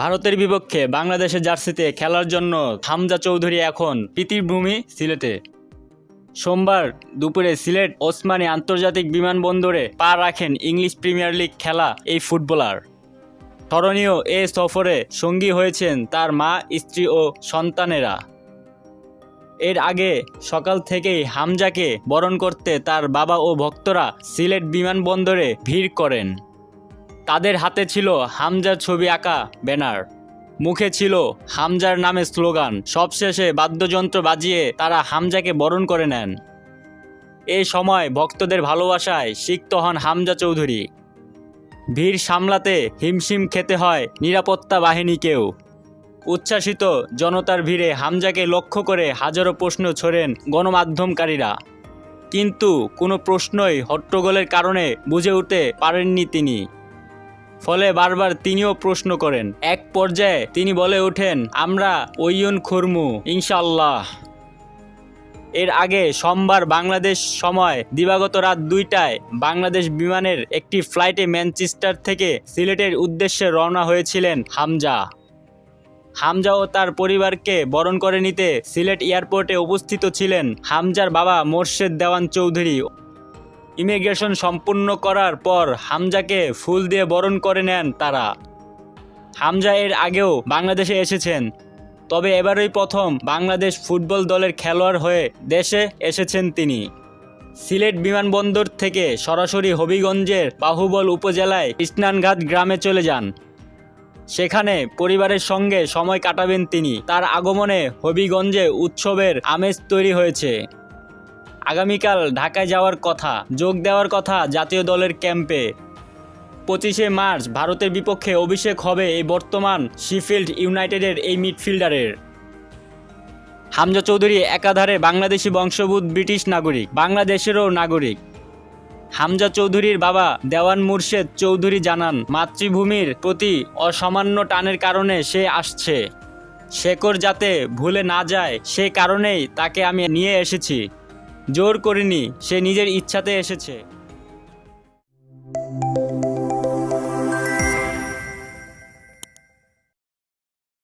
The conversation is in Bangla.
ভারতের বিপক্ষে বাংলাদেশের জার্সিতে খেলার জন্য হামজা চৌধুরী এখন প্রীতিভূমি সিলেটে। সোমবার দুপুরে সিলেট ওসমানী আন্তর্জাতিক বিমানবন্দরে পা রাখেন ইংলিশ প্রিমিয়ার লিগ খেলা এই ফুটবলার। স্মরণীয় এ সফরে সঙ্গী হয়েছেন তার মা, স্ত্রী ও সন্তানেরা। এর আগে সকাল থেকেই হামজাকে বরণ করতে তার বাবা ও ভক্তরা সিলেট বিমানবন্দরে ভিড় করেন। তাদের হাতে ছিল হামজার ছবি আঁকা ব্যানার। মুখে ছিল হামজার নামে স্লোগান। সবশেষে বাদ্যযন্ত্র বাজিয়ে তারা হামজাকে বরণ করে নেন। এ সময় ভক্তদের ভালোবাসায় সিক্ত হন হামজা চৌধুরী। ভিড় সামলাতে হিমশিম খেতে হয় নিরাপত্তা বাহিনীকেও উচ্ছ্বাসিত জনতার ভিড়ে হামজাকে লক্ষ্য করে হাজারো প্রশ্ন ছোড়েন গণমাধ্যমকারীরা। কিন্তু কোনো প্রশ্নই হট্টগোলের কারণে বুঝে উঠতে পারেননি তিনি। ফলে বারবার তিনিও প্রশ্ন করেন। এক পর্যায়ে তিনি বলে ওঠেন, আমরা ওইয়ন খুরমু ইনশাল্লাহ এর আগে সোমবার বাংলাদেশ সময় দিবাগত রাত দুইটায় বাংলাদেশ বিমানের একটি ফ্লাইটে ম্যানচেস্টার থেকে সিলেটের উদ্দেশ্যে রওনা হয়েছিলেন হামজা। হামজা ও তার পরিবারকে বরণ করে নিতে সিলেট এয়ারপোর্টে উপস্থিত ছিলেন হামজার বাবা মোর্শেদ দেওয়ান চৌধুরী। ইমিগ্রেশন সম্পূর্ণ করার পর হামজাকে ফুল দিয়ে বরণ করে নেন তারা। হামজা এর আগেও বাংলাদেশে এসেছেন। তবে এবারই প্রথম বাংলাদেশ ফুটবল দলের খেলোয়াড় হয়ে দেশে এসেছেন তিনি। সিলেট বিমানবন্দর থেকে সরাসরি হবিগঞ্জের বাহুবল উপজেলায় স্নানঘাট গ্রামে চলে যান। সেখানে পরিবারের সঙ্গে সময় কাটাবেন তিনি। তার আগমনে হবিগঞ্জে উৎসবের আমেজ তৈরি হয়েছে। আগামীকাল ঢাকায় যাওয়ার কথা, যোগ দেওয়ার কথা জাতীয় দলের ক্যাম্পে। পঁচিশে মার্চ ভারতের বিপক্ষে অভিষেক হবে এই বর্তমান শিফিল্ড ইউনাইটেডের এই মিডফিল্ডারের। হামজা চৌধুরী একাধারে বাংলাদেশি বংশোদ্ভূত ব্রিটিশ নাগরিক, বাংলাদেশেরও নাগরিক। হামজা চৌধুরীর বাবা দেওয়ান মুর্শেদ চৌধুরী জানান, মাতৃভূমির প্রতি অসামান্য টানের কারণে সে আসছে। শেকড় যাতে ভুলে না যায়, সে কারণেই তাকে আমি নিয়ে এসেছি। জোর করিনি সে নিজের ইচ্ছাতে এসেছে।